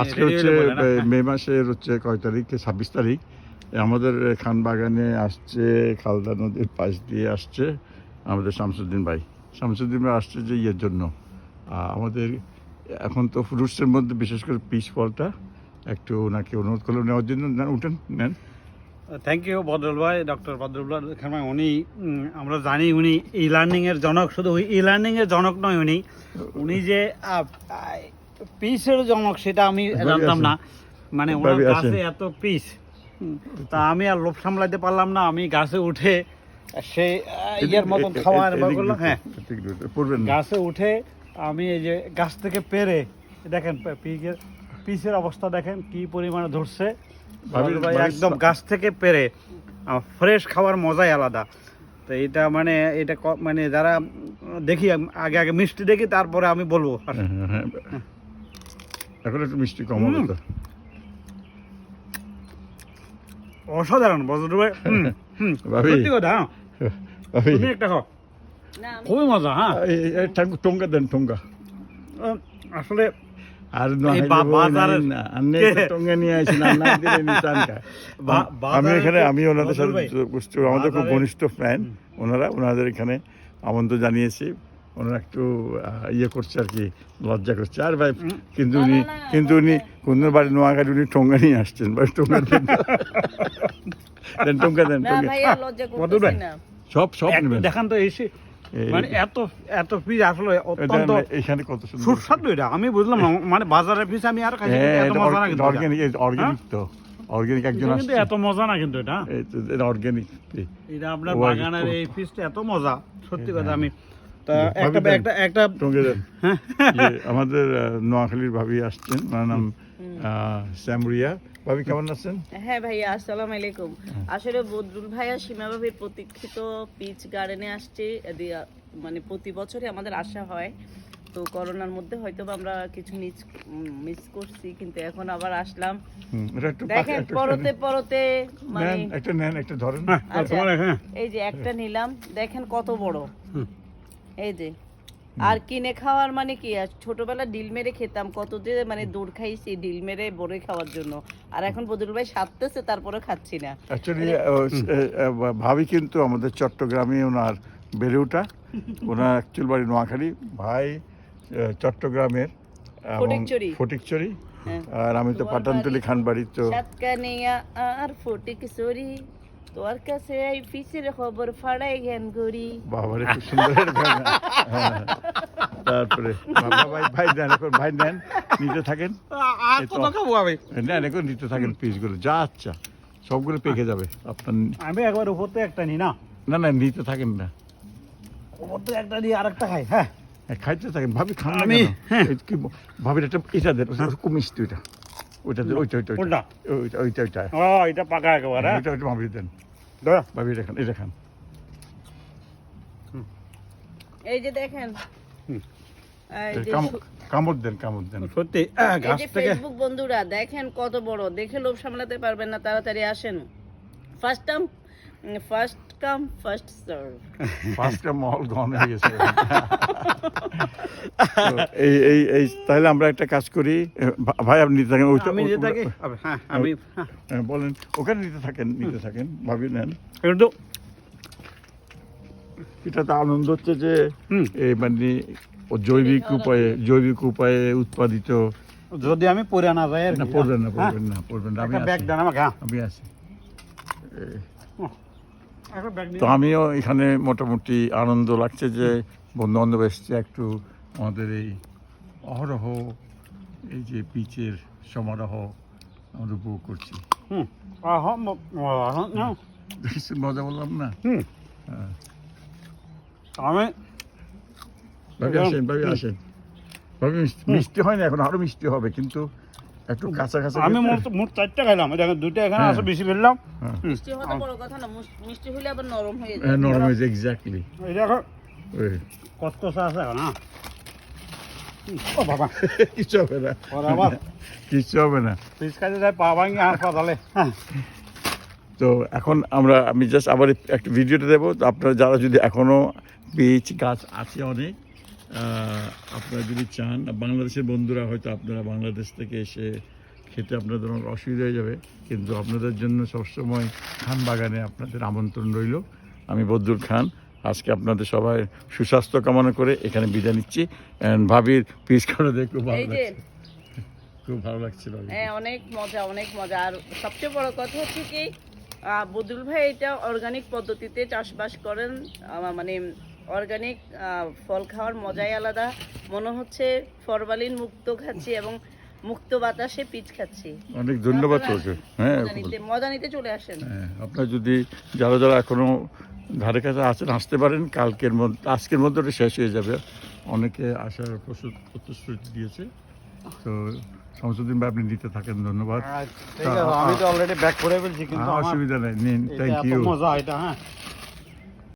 আজকে হচ্ছে? এ, মে মাসের হচ্ছে কয় তারিখ? ছাব্বিশ তারিখ। আমাদের খান বাগানে আসছে খালদা নদীর পাশ দিয়ে আসছে আমাদের শামসুদ্দিন ভাই। শামসুদ্দিন ভাই আসছে যে ইয়ের জন্য। আমাদের এখন তো ফ্রুটসের মধ্যে বিশেষ করে পিস ফলটা একটু ওনাকে অনুরোধ করল নেওয়ার জন্য। নেন, উঠেন নেন। থ্যাংক ইউ বদরুল ভাই ডক্টর বদরুল খান উনি আমরা জানি উনি ই লার্নিংয়ের জনক। শুধু ই লার্নিংয়ের জনক নয় উনি। উনি যে পিসের জনক সেটা আমি জানতাম না। মানে ওনার গাছে এত পিস তা আমি আর লোভ সামলাতে পারলাম না। আমি গাছে উঠে সেই আহ, ইয়ের মতন খাওয়া আরম্ভ করলাম হ্যাঁ। গাছে উঠে আমি এই যে গাছ থেকে পেরে দেখেন পিকের পিসের অবস্থা দেখেন কি পরিমাণে ধরছে। ভাবি- একদম গাছ থেকে পেরে ফ্রেশ খাওয়ার মজাই আলাদা। তো এটা মানে এটা মানে যারা দেখি আগে আগে মিষ্টি দেখি তারপরে আমি বলব। হ্যাঁ, হ্যাঁ, হ্যাঁ। এখন একটু মিষ্টি কম হবে তো। অসাধারণ বজরু ভাই। সত্যি কথা হ্যাঁ। ভাবি, তুমি একটা খাও। খুবই মজা হ্যাঁ। টঙ্কা দেন টঙ্কা আসলে আর টঙ্গা আমি এখানে আমি ওনাদের সাথে আমাদের খুব ঘনিষ্ঠ ফ্যান ওনারা ওনাদের এখানে আমন্ত্রণ জানিয়েছি। ওনারা একটু ইয়ে করছে আর কি লজ্জা করছে। আর ভাই কিন্তু উনি কিন্তু উনি কোন বাড়ি নোয়াঘাট উনি টঙ্গা নিয়ে আসছেন। ভাই টঙ্গা দেন। দেন টঙ্কা দেন সব সব নেবেন। দেখান তো এসে মানে এত এত পিস আসলে অত্যন্ত এখানে কত সুন্দর। সুস্বাদু এটা। আমি বুঝলাম মানে বাজারের পিস আমি আর খাইছি এত মজা না কিন্তু এটা। অর্গানিক অর্গানিক তো। অর্গানিক একজন আসছে। এত মজা না কিন্তু এটা। এই তো এটা অর্গানিক এটা আপনার বাগানের এই পিসটা এত মজা সত্যি কথা হ্যাঁ। আমি তা একটা একটা একটা টঙ্গে দেন। ইয়ে, আমাদের নোয়াখালীর ভাবি আসছেন। ওনার নাম আহ, শ্যামরিয়া ভাবি কেমন আছেন? হ্যাঁ ভাইয়া আসসালামু আলাইকুম। আসলে বদরুল ভাইয়া সীমা ভাবির প্রতীক্ষিত পিচ গার্ডেনে আসছে। মানে প্রতি বছরই আমাদের আসা হয়। তো করোনার মধ্যে হয়তো বা আমরা কিছু মিস মিস করছি কিন্তু এখন আবার আসলাম। দেখেন পরতে পরতে মানে একটা নেন একটা ধরেন। হ্যাঁ, আচ্ছা। হ্যাঁ এই যে একটা নিলাম। দেখেন কত বড়। এই যে আর কিনে খাওয়ার মানে কি? আর ছোটবেলা ডিল মেরে খেতাম কত যে মানে দৌড় খাইছি ডিল মেরে বড়ে খাওয়ার জন্য। আর এখন বদরুল ভাই সারতেছে তারপরে খাচ্ছি না। অ্যাকচুয়ালি ভাবি কিন্তু আমাদের চট্টগ্রামে ওনার বেড়ে ওঠা। ওনার অ্যাকচুয়াল বাড়ি নোয়াখালী। ভাই চট্টগ্রামের। ফটিকছড়ি হ্যাঁ। আর আমি তো পাটানতলি? খান বাড়ি তো সাতকানিয়া আর ফটিক সরি তোর কাছে এই পিসের খবর ফাড়াই জ্ঞান করি বাবারে খুব সুন্দর হ্যাঁ। তারপরে বাবা ভাই ভাই দেন এখন ভাই নেন নিতে থাকেন। আর কত খাব আমি? নেন এখন নিতে থাকেন পিসগুলো যা আচ্ছা সবগুলো পেকে যাবে। আপনার আমি একবার উপর একটা নি না? না না নিতে থাকেন না। উপর একটা আরেকটা খাই হ্যাঁ? হ্যাঁ, খাইতে থাকেন। ভাবি খান আমি- হ্যাঁ। কি ভাবির একটা এটা দেন ওটা খুব মিষ্টি ওইটা। ওইটা ওইটা ওইটা ওইটা। ওইটা ওইটা পাকা একেবারে হ্যাঁ? ওইটা ওইটা ভাবি দেন। ভাবি এটা খান এটা খান এই যে দেখেন। এই যে কামড় দেন কামড় দেন। সত্যি গাছ থেকে ফেসবুক বন্ধুরা দেখেন কত বড়। দেখে লোভ সামলাতে পারবেন না তাড়াতাড়ি আসেন। First time first come first serve হয়ে গেছে। তো এই এই এই তাহলে আমরা একটা কাজ করি। ভাই আপনি নিতে থাকেন। আমি যে থাকি? হ্যাঁ আমি হ্যাঁ, হ্যাঁ, বলেন। ওখানে নিতে থাকেন নিতে থাকেন ভাবি নেন। একটু এটা তো আনন্দ হচ্ছে যে এই মানে জৈবিক উপায়ে জৈবিক উপায়ে উৎপাদিত। যদি আমি পরে না যাই না পড়বেন না হ্যাঁ? পড়বেন না পড়বেন না। আমি ব্যাগ দেন আমাকে হ্যাঁ। আমি আছি। তো আমিও এখানে মোটামুটি আনন্দ লাগছে যে বন্ধু বান্ধব এসছে একটু আমাদের এই অহরহ এই যে পিচের সমারোহ আমরা উপভোগ করছি। না। মজা বললাম না। হুম। হ্যাঁ। আমি ভাবি আসেন ভাবি আসেন। ভাবি মিষ্টি- হয় না এখন আরও মিষ্টি হবে কিন্তু একটু কাঁচা কাঁচা আমি মোট মোট চারটা খাইলাম দেখেন দুইটা এখানে হ্যাঁ। বেশি ফেললাম হ্যাঁ। মিষ্টি হওয়া বড় কথা না মিষ্টি হলে আবার নরম হয়ে যায়। হ্যাঁ নরম হয়েছে এক্স্যাক্টলি এই দেখো। কসকসা আছে হ্যাঁ। হুম, ও বাবা। কিছু হবে না। ওরা আবার কিছু হবে না। পিস যায় পা ভাঙি হাসপাতালে হ্যাঁ। তো এখন আমরা আমি জাস্ট আবার একটা ভিডিওটা দেবো। তো আপনারা যারা যদি এখনও বীজ গাছ আছে অনেক আপনারা যদি চান বাংলাদেশের বন্ধুরা হয়তো আপনারা বাংলাদেশ থেকে এসে খেতে আপনাদের অনেক অসুবিধা হয়ে যাবে। কিন্তু আপনাদের জন্য সবসময় খান বাগানে আপনাদের আমন্ত্রণ রইল। আমি বদ্দুর খান আজকে আপনাদের সবাই সুস্বাস্থ্য কামনা করে এখানে বিদায় নিচ্ছি। ভাবির পিস করে দেখে খুব ভালো লাগছে। খুব ভালো লাগছিল। হ্যাঁ অনেক মজা অনেক মজা। আর সবচেয়ে বড় কথা হচ্ছে কি বদুল ভাই এটা অর্গানিক পদ্ধতিতে চাষবাস করেন। মানে অর্গানিক ফল খাওয়ার মজাই আলাদা। মনে হচ্ছে ফরমালিন মুক্ত খাচ্ছি এবং মুক্ত বাতাসে পিচ খাচ্ছি। অনেক ধন্যবাদ তোকে। হ্যাঁ মজা নিতে মজা নিতে চলে আসেন। হ্যাঁ, আপনার যদি যারা যারা এখনও ধারে কাছে আছেন আসতে পারেন কালকের মধ্যে আজকের মধ্যে ওটা শেষ হয়ে যাবে। অনেকে আসার প্রতিশ্রুতি দিয়েছে। তো শামসুদ্দিন ভাই আপনি নিতে থাকেন ধন্যবাদ। আমি তো অলরেডি ব্যাক করে ফেলছি কিন্তু হ্যাঁ, অসুবিধা নেই নিন থ্যাংক ইউ মজা এটা হ্যাঁ।